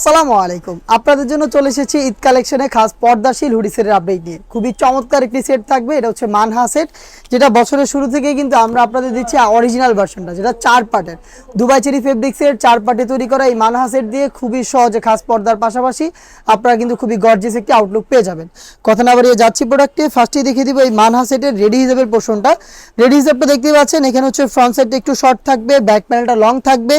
আসসালামু আলাইকুম। আপনাদের জন্য চলে এসেছি ঈদ কালেকশনে খাস পর্দাশীল হুডি সেটের আপডেট নিয়ে। খুবই চমৎকার একটি সেট থাকবে, এটা হচ্ছে মানহা সেট যেটা বছরের শুরু থেকেই কিন্তু আমরা আপনাদের দিচ্ছি অরিজিনাল ভার্সনটা যেটা চার পার্টের দুবাই চেরি ফেব্রিক্সের চার পার্টে তৈরি করা এই মানহা সেট দিয়ে খুবই সহজে খাস পর্দার পাশাপাশি আপনারা কিন্তু খুবই গর্জিয়াস একটি আউটলুক পেয়ে যাবেন। কথা না বাড়িয়ে যাচ্ছি প্রোডাক্টে ফার্স্টেই দেখিয়ে দিব এই মানহা সেটের রেডি হিসেবের পোর্শনটা রেডি হিসেবটা দেখতে পাচ্ছেন, এখানে হচ্ছে ফ্রন্ট সাইডটা একটু শর্ট থাকবে ব্যাক প্যানেলটা লং থাকবে,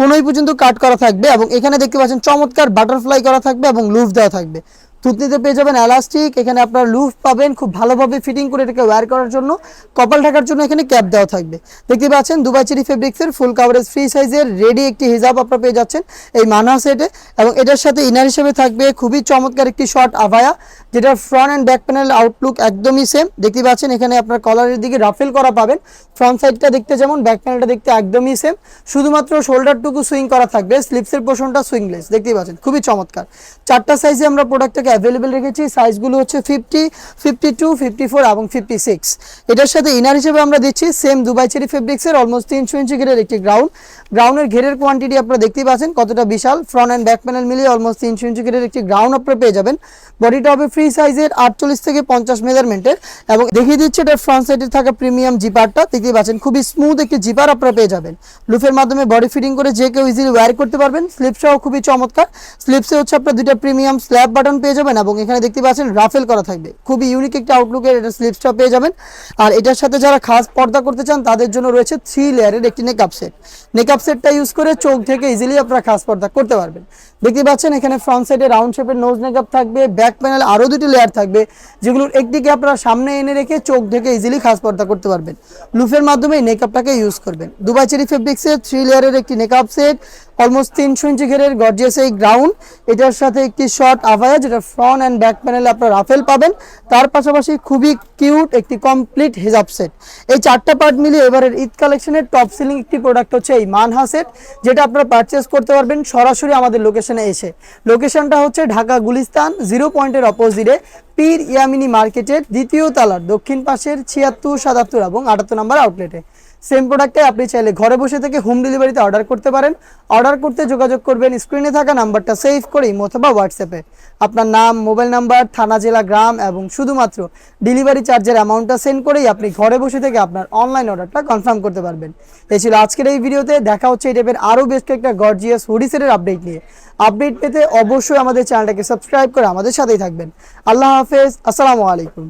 কোনোই পর্যন্ত কাট করা থাকবে এবং এখানে দেখতে পাচ্ছেন চমৎকার বাটারফ্লাই করা থাকবে এবং লুফ দেওয়া থাকবে। থুতনিতে পেয়ে যাবেন এলাস্টিক এখানে আপনার লুফ পাবেন, খুব ভালোভাবে ফিটিং করে এটাকে ওয়্যার করার জন্য। কপাল ঢাকার জন্য এখানে ক্যাপ দেওয়া থাকবে। দেখতে পাচ্ছেন দুবাই চিরি ফেব্রিক্সের ফুল কাভারেজ ফ্রি সাইজের রেডি একটি হিজাব আপনারা পেয়ে যাচ্ছেন এই মানা সেটে এবং এটার সাথে ইনার হিসেবে থাকবে খুবই চমৎকার একটি শর্ট আভায়া, যেটার front and back panel outlook একদমই সেম দেখতে পাচ্ছেন, এখানে আপনার কলারের দিকে রাফেল করা পাবেন। ফ্রন্ট সাইডটা দেখতে যেমন ব্যাক প্যানেলটা দেখতে একদমই সেম শুধুমাত্র শোল্ডারটুকু সুইং করা থাকবে স্লিপসের পোর্শনটা সুইংলেস দেখতেই পাচ্ছেন, খুবই চমৎকার। চারটা সাইজে আমরা প্রোডাক্টটাকে অ্যাভেলেবেল রেখেছি সাইজগুলো হচ্ছে fifty fifty two fifty four এবং ফিফটি সিক্স এটার সাথে ইনার হিসেবে আমরা দিচ্ছি সেম দুবাই চেরি ফেব্রিক্সের অলমোস্ট তিনশো ইঞ্চি ঘেরের একটি গ্রাউন্ড গ্রাউন্ডের ঘেরের কোয়ান্টিটি আপনারা দেখতেই পাচ্ছেন কতটা বিশাল। ফ্রন্ট অ্যান্ড ব্যাক প্যানেল মিলিয়ে অলমোস্ট তিনশো ইঞ্চি ঘেরের একটি গ্রাউন্ড আপনারা পেয়ে যাবেন। বডিটা হবে ফ্রি সাইজের আটচল্লিশ থেকে পঞ্চাশ মেজারমেন্টের এবং দেখিয়ে দিচ্ছে এটা ফ্রন্ট সাইডে থাকা প্রিমিয়াম জিপারটা দেখতেই পাচ্ছেন খুবই স্মুথ একটি জিপার আপনারা পেয়ে যাবেন। লুফের মাধ্যমে বডি ফিটিং করে যে কেউ ইজিলি ওয়্যার করতে পারবেন। স্লিপসটাও খুবই চমৎকার। স্লিপসে হচ্ছে আপনার দুইটা প্রিমিয়াম স্ল্যাব বাটন পেয়ে যাবেন। এবং এখানে দেখতে পাচ্ছেন রাফেল করা থাকবে। খুবই ইউনিক একটা আউটলুকের এটা স্লিপসটা পেয়ে যাবেন। আর এটার সাথে যারা খাস পর্দা করতে চান, তাদের জন্য রয়েছে থ্রি লেয়ারের একটি নেকআপ সেট নেকআপ সেটটা ইউজ করে চোখ থেকে ইজিলি আপনারা খাস পর্দা করতে পারবেন। দেখতে পাচ্ছেন এখানে ফ্রন্ট সাইডে রাউন্ড শেপের নোজ মেকআপ থাকবে ব্যাক প্যানেল আরও দুটি লেয়ার থাকবে, যেগুলোর একদিকে আপনারা সামনে এনে রেখে চোখ থেকে ইজিলি খাস পর্দা করতে পারবেন। লুফের মাধ্যমে নেকআপটাকে ইউজ করবেন। দুবাই চেরি ফেব্রিক্সের থ্রি লেয়ারের একটি নেকআপ সেট অলমোস্ট তিনশো ইঞ্চি ঘেরের গর্জিয়াস এই গ্রাউন্ড এটার সাথে একটি শর্ট আভায়া, যেটা ফ্রন্ট অ্যান্ড ব্যাক প্যানেলে আপনার রাফেল পাবেন। তার পাশাপাশি খুবই কিউট একটি কমপ্লিট হিজাব সেট এই চারটা পার্ট মিলিয়ে এবারের ঈদ কালেকশনের টপ সিলিং একটি প্রোডাক্ট হচ্ছে এই মানহা সেট যেটা আপনারা পারচেস করতে পারবেন সরাসরি আমাদের লোকেশনে এসে। লোকেশনটা হচ্ছে ঢাকা গুলিস্তান জিরো পয়েন্টের অপোজিটে পীর ইয়ামিনী মার্কেটের দ্বিতীয় তালার দক্ষিণ পাশের ছিয়াত্তর, সাতাত্তর এবং আটাত্তর নম্বর আউটলেটে সেম প্রোডাক্টে আপনি চাইলে ঘরে বসে থেকে হোম ডেলিভারিতে অর্ডার করতে পারেন। অর্ডার করতে যোগাযোগ করবেন স্ক্রিনে থাকা নাম্বারটা সেভ করে অথবা হোয়াটসঅ্যাপে আপনার নাম মোবাইল নাম্বার থানা, জেলা, গ্রাম এবং শুধুমাত্র ডেলিভারি চার্জের অ্যামাউন্টটা সেন্ড করেই আপনি ঘরে বসে থেকে আপনার অনলাইন অর্ডারটা কনফার্ম করতে পারবেন। এই ছিল আজকের এই ভিডিওতে। দেখা হচ্ছে এই টাইপের আরও বেশ কয়েকটা গর্জিয়াস হুডিসের আপডেট নিয়ে। আপডেট পেতে অবশ্যই আমাদের চ্যানেলটাকে সাবস্ক্রাইব করে আমাদের সাথেই থাকবেন। আল্লাহ হাফেজ, আসসালামু আলাইকুম।